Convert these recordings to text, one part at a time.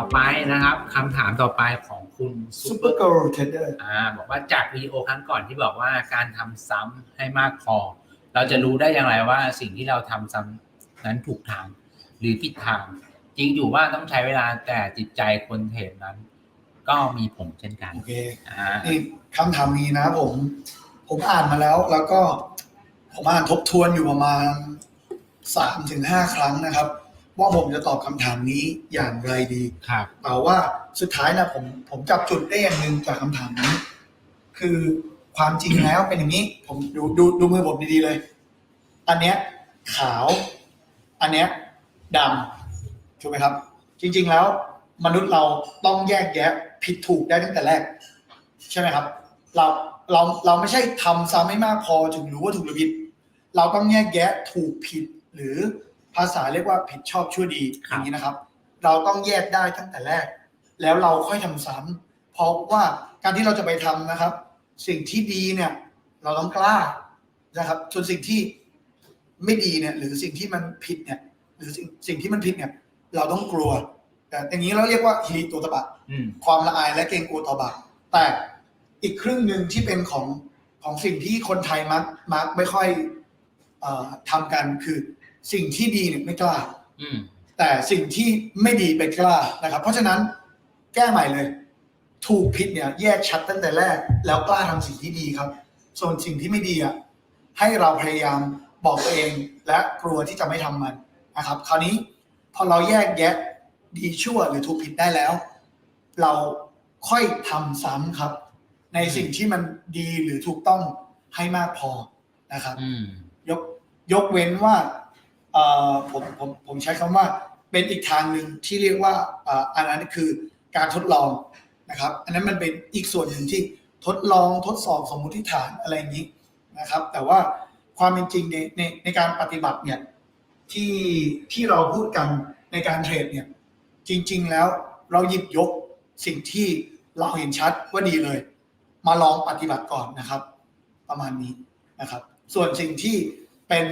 ต่อไปนะครับคำถามต่อไปของคุณซูซูเปเปออร์ร์ g ก r เทเดอร์อ่าบอกว่าจากวิดีโอครั้งก่อนที่บอกว่าการทำซ้ำให้มากพอ เราจะรู้ได้อย่างไรว่าสิ่งที่เราทำซ้ำนั้นถูกทางหรือผิดทาง จริงอยู่ว่าต้องใช้เวลาแต่จิตใจคนเทรดนั้น ก็มีผลเช่นกันโอเคอ่านี่คำถามนี้นะผม ผมอ่านมาแล้วแล้วก็ผมอ่านทบทวนอยู่ประมาณสามถึงห้าครั้งนะครับ ว่าผมจะตอบคำถามนี้อย่างไรดี ครับ แต่ว่าสุดท้ายนะผมผมจับจุดได้อย่างหนึ่งจากคำถามนี้คือความจริงแล้วเป็นอย่างนี้ ผมดูดูดูมือผมดีๆเลย อันเนี้ยขาว อันเนี้ยดำถูกไหมครับ จริง ๆแล้ว มนุษย์เราต้องแยกแยะผิดถูกได้ตั้งแต่แรก ใช่ไหมครับ เราเราเราไม่ใช่ทำซ้ำให้มากพอถึงรู้ว่าถูกหรือผิด เราต้องแยกแยะถูกผิดหรือ ภาษาเรียกว่าผิดชอบชั่วดีอย่างนี้นะครับ เราต้องแยกได้ตั้งแต่แรก แล้วเราค่อยทำซ้ำเพราะว่าการที่เราจะไปทำนะครับ สิ่งที่ดีเนี่ย เราต้องกล้านะครับส่วนสิ่งที่ไม่ดีเนี่ย หรือสิ่งที่มันผิดเนี่ย หรือสิ่งสิ่งที่มันผิดเนี่ย เราต้องกลัว แต่อย่างนี้เราเรียกว่าฮิริโตตบะอืมความละอายและเกรงกลัวต่อบาปแต่อีกครึ่งหนึ่งที่เป็นของของสิ่งที่คนไทยมักมักไม่ค่อยเอ่อทำกันคือ สิ่งที่ดีเนี่ยไม่กล้า อืม แต่สิ่งที่ไม่ดีไปกล้านะครับ เพราะฉะนั้นแก้ใหม่เลย ถูกผิดเนี่ย แยกชัดตั้งแต่แรก แล้วกล้าทำสิ่งที่ดีครับ ส่วนสิ่งที่ไม่ดีอะให้เราพยายามบอกตัวเองและกลัวที่จะไม่ทำมันนะครับ คราวนี้พอเราแยกแยะดีชั่วหรือถูกผิดได้แล้ว เราค่อยทำซ้ำครับ ในสิ่งที่มันดีหรือถูกต้องให้มากพอนะครับ อืม ยกยกเว้นว่าเอ่อ ผมผมผมใช้คำว่าเป็นอีกทางหนึ่งที่เรียกว่าอันนั้นคือการทดลองนะครับ อันนั้นมันเป็นอีกส่วนหนึ่งที่ทดลองทดสอบสมมุติฐานอะไรอย่างนี้นะครับ แต่ว่าความเป็นจริงในในในการปฏิบัติเนี่ยที่ที่เราพูดกันในการเทรดเนี่ยจริง ๆ แล้วเราหยิบยกสิ่งที่เราเห็นชัดว่าดีเลย มาลองปฏิบัติก่อนนะครับ ประมาณนี้นะครับ ส่วนสิ่งที่เป็น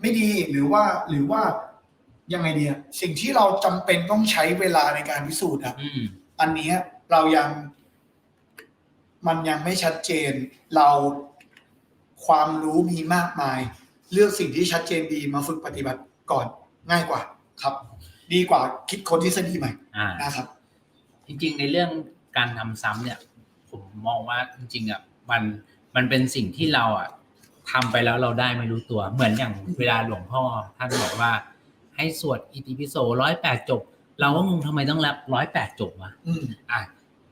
ไม่ดีหรือว่าหรือว่ายังไงเนี่ยสิ่งที่เราจำเป็นต้องใช้เวลาในการพิสูจน์ครับอืมอันเนี้ยเรายัง มันยังไม่ชัดเจน เราความรู้มีมากมาย เลือกสิ่งที่ชัดเจนดีมาฝึกปฏิบัติก่อนง่ายกว่าครับ ดีกว่าคิดค้นทฤษฎีใหม่อ่านะครับ จริงๆในเรื่องการทำซ้ำเนี่ย ผมมองว่าจริงๆอะมันมันเป็นสิ่งที่เราอะ ทำไปแล้วเราได้ไม่รู้ตัว เหมือนอย่างเวลาหลวงพ่อท่านบอกว่า ให้สวดอิติปิโสร้อยแปดจบ เราก็งงทำไมต้องรับร้อยแปดจบวะอืมอะ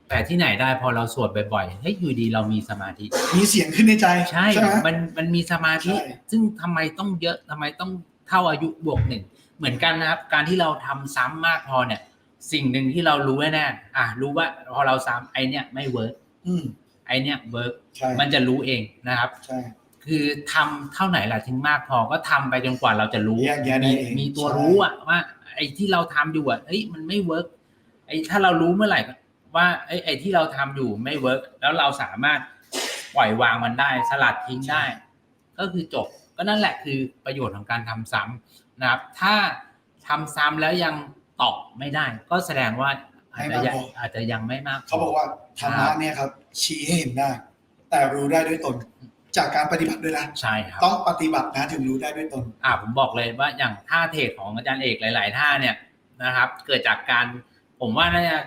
แต่ที่ไหนได้พอเราสวดบ่อยๆเฮ้ยอยู่ดีเรามีสมาธิ มีเสียงขึ้นในใจ ใช่ไหมมันมันมีสมาธิใช่ซึ่งทำไมต้องเยอะทำไมต้องเท่าอายุบวกหนึ่งเหมือนกันนะครับ การที่เราทำซ้ำมากพอเนี่ย สิ่งหนึ่งที่เรารู้แน่ๆอะรู้ว่าพอเราซ้ำไอเนี้ยไม่เวิร์กอืมไอเนี้ยเวิร์กใช่มันจะรู้เองนะครับใช่ คือทำเท่าไหนล่ะถึงมากพอก็ทำไปจนกว่าเราจะรู้แยกแยะได้มีเองมีตัวใช่รู้อะว่า ไอ้ที่เราทำอยู่อะเฮ้ยมันไม่เวิร์กไอ้ถ้าเรารู้เมื่อไหร่ว่าไอ้ไอ้ที่เราทำอยู่ไม่เวิร์กแล้วเราสามารถปล่อยวางมันได้ สลัดทิ้งได้ ก็คือจบ ก็นั่นแหละคือประโยชน์ของการทำซ้ำนะครับ ถ้าทำซ้ำแล้วยังตอบไม่ได้ ก็แสดงว่าอาจจะยังอาจจะยังไม่มากพเขาบอกว่าธรรมะเนี่ยครับ ชี้ให้เห็นได้ แต่รู้ได้ด้วยตน จากการปฏิบัติด้วยนะ ใช่ครับ ต้องปฏิบัตินะถึงรู้ได้ด้วยตน อ่าผมบอกเลยว่าอย่างท่าเทรดของอาจารย์เอกหลาย ๆ ท่าเนี่ยนะครับ เกิดจากการผมว่าน่าจะ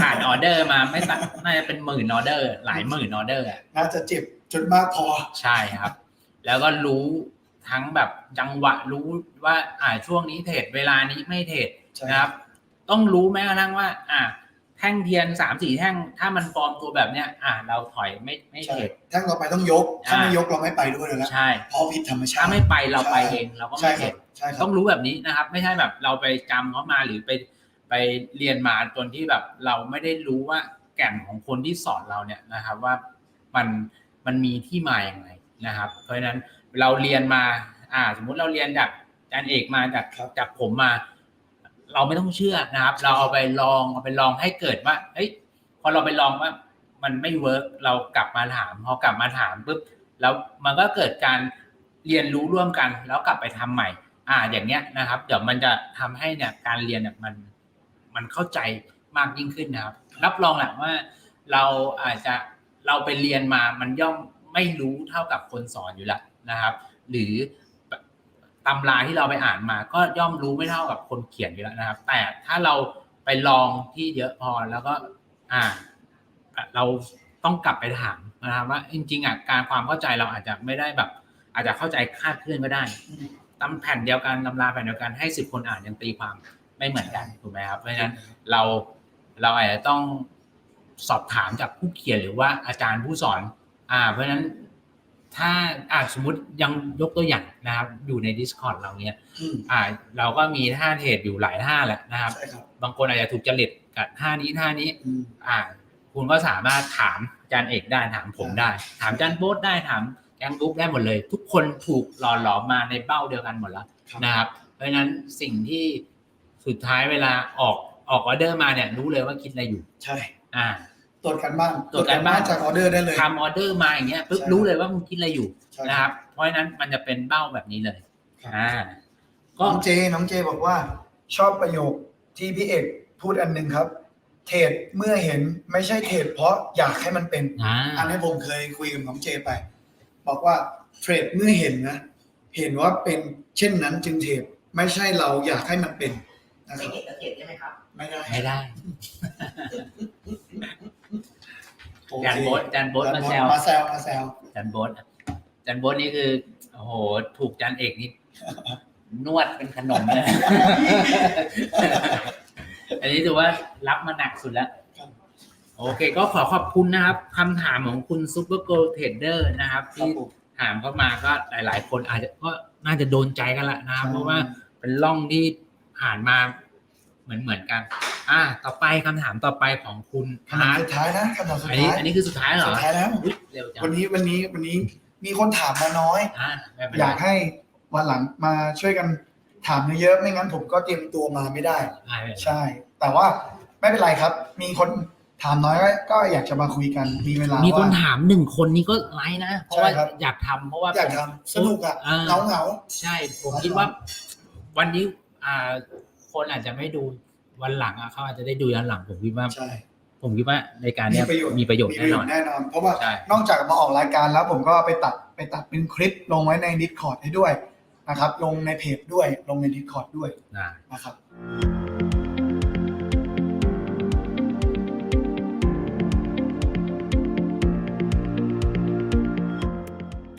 ผ่านออเดอร์มาไม่ต่ำน่าจะเป็นหมื่นออเดอร์ หลายหมื่นออเดอร์อะน่าจะเจ็บจนมากพอ ใช่ครับ แล้วก็รู้ทั้งแบบจังหวะรู้ว่าอ่าช่วงนี้เทรดเวลานี้ไม่เทรดใช่นะครับ ต้องรู้แม้กระทั่งว่า อ่า แท่งเทียนสามสี่แท่งถ้ามันฟอร์มตัวแบบเนี้ย อ่าเราถอยไม่ไม่ใช่เทรดทั้งต่อไปต้องยก ถ้าอ่าไม่ยกเราไม่ไปด้วยเลยละใช่เพราะผิดธรรมชาถ้าติไม่ไปเราไปใช่เองเราก็ใช่ไม่คเทรรับดใช่ครับต้องรู้แบบนี้นะครับ ไม่ใช่แบบเราไปจำเขามาหรือไปไปเรียนมาจนที่แบบเราไม่ได้รู้ว่าแก่นของคนที่สอนเราเนี่ยนะครับว่ามันมันมีที่มาอย่างไรนะครับ เพราะฉะนั้นเราเรียนมา อ่า สมมุติเราเรียนจากอาจารย์เอกมาจากครับจากผมมา เราไม่ต้องเชื่อนะครับ เราเอาไปลองเอาไปลองให้เกิดว่าเฮ้ยพอเราไปลองว่ามันไม่เวิร์กเรากลับมาถามพอกลับมาถามปุ๊บแล้วมันก็เกิดการเรียนรู้ร่วมกัน แล้วกลับไปทำใหม่ อ่าอย่างเงี้ยนะครับ เดี๋ยวมันจะทำให้เนี่ยการเรียนเนี่ยมันมมันเข้าใจมากยิ่งขึ้นนะครับ รับรองแหละว่า เราอาจจะเราไปเรียนมามันย่อมไม่รู้เท่ากับคนสอนอยู่แล้วนะครับ หรือ ตำราที่เราไปอ่านมา ก็ย่อมรู้ไม่เท่ากับคนเขียนอยู่แล้วนะครับ แต่ถ้าเราไปลองที่เยอะพอแล้วก็อ่าเราต้องกลับไปถามนะครับว่าจริงๆอะการความเข้าใจเราอาจจะไม่ได้แบบ อาจจะเข้าใจคาดเคลื่อนก็ได้ตำแผ่นเดียวกันตำราแผ่นเดียวกันให้สิบคนอ่านยังตีความไม่เหมือนกันถูกไหมครับเพราะฉะนั้นเราเราอาจจะต้องสอบถามจากผู้เขียนหรือว่าอาจารย์ผู้สอน อ่า เพราะฉะนั้น ถ้าอ่าสมมติยังยกตัวอย่างนะครับ อยู่ใน Discord เราเนี้ยอืมอ่า เราก็มีท่าเทรดอยู่หลายท่าแหละนะครับใช่ครับบางคนอาจจะถูกจริตกับท่านี้ท่านี้อืมอ่า คุณก็สามารถถามอาจารย์เอกได้ถามผมได้ ถามอาจารย์โบ๊ทได้ถามแกงบุ๊กได้หมดเลย ทุกคนถูกหล่อหลอมมาในเป้าเดียวกันหมดแล้วครับนะครับ เพราะฉะนั้นสิ่งที่สุดท้ายเวลาออกออกออเดอร์มาเนี่ยรู้เลยว่าคิดอะไรอยู่ ใช่ อ่า ตรวจการบ้านตรวจการบ้านจากออเดอร์ได้เลยทำออเดอร์มาอย่างเงี้ยปุ๊บใช่รู้เลยว่ามึงคิดอะไรอยู่ใช่นะครับ เพราะฉะนั้นมันจะเป็นเป้าแบบนี้เลยครับอ่าก็น้องเจน้องเจบอกว่า ชอบประโยคที่พี่เอกพูดอันหนึ่งครับ เทรดเมื่อเห็นไม่ใช่เทรดเพราะอยากให้มันเป็นอ่าอันนี้ผมเคยคุยกับน้องเจไป บอกว่าเทรดเมื่อเห็นนะ เห็นว่าเป็นเช่นนั้นจึงเทรดไม่ใช่เราอยากให้มันเป็นนะคไม่รับเห็นกระเทียมใช่ไหมครับไม่ได้ไม่ได้ โอเคอาจารย์โบ๊ทอาจารย์โบ๊ทมาแซวมาแซวมาแซวจันโบดจันโบดนี่คือโอ้โหถูกจันเอกนี่นวดเป็นขนมเลยอันนี้ถือว่ารับมาหนักสุดแล้วโอเค ก็ขอขอบคุณนะครับคำถามของคุณซูเปอร์โกลเทรดเดอร์นะครับครับที่ผมถามเข้ามาก็หลาย ๆ คนอาจจะก็น่าจะโดนใจกันละนะครับใช่เพราะว่าเป็นร่องที่ผ่านมาเหมือนเหมือนๆกัน อ่า ต่อไปคำถามต่อไปของคุณคำถามอาร์ตสุดท้ายนะคำถามสุดอันนี้ท้ายอันนี้คือสุดท้ายเหรสุอดท้ายแล้ว อุ๊ยเร็วจังวันนี้วันนี้วันนี้มีคนถามมาน้อย อ่าไม่เป็นอไรยากให้วันหลังมาช่วยกันถามเยอะๆไม่งั้นผมก็เตรียมตัวมาไม่ได้ อ่าไม่เป็นไรใช่ แต่ว่าไม่เป็นไรครับ มีคนถามน้อยก็อยากจะมาคุยกันมีเวลามีคนว่าง ถามหนึ่งคนนี้ก็ไลค์นะ เพราะว่าใช่ครับ อยากทำเพราะว่าอยากผมทำสนุกอะอ่าเหงาเหงา ใช่ ผมคิดว่า วันนี้อ่าคนอาจจะไม่ดู วันหลังอะเขาอาจจะได้ดูย้อนหลังผมคิดว่าๆใช่ผมคิดว่าในการเนี้ยมีประโยชน์มีประโยชน์มีปแน่ระโยนอชนน์แน่นอน เพราะว่าใช่นอกจากมาออกรายการแล้วผมก็ไปตัดไปตัดเป็นคลิปลงไว้ใน Discord ให้ด้วยนะครับ ลงในเพจด้วยลงใน Discord ด้วยอ่านะครับ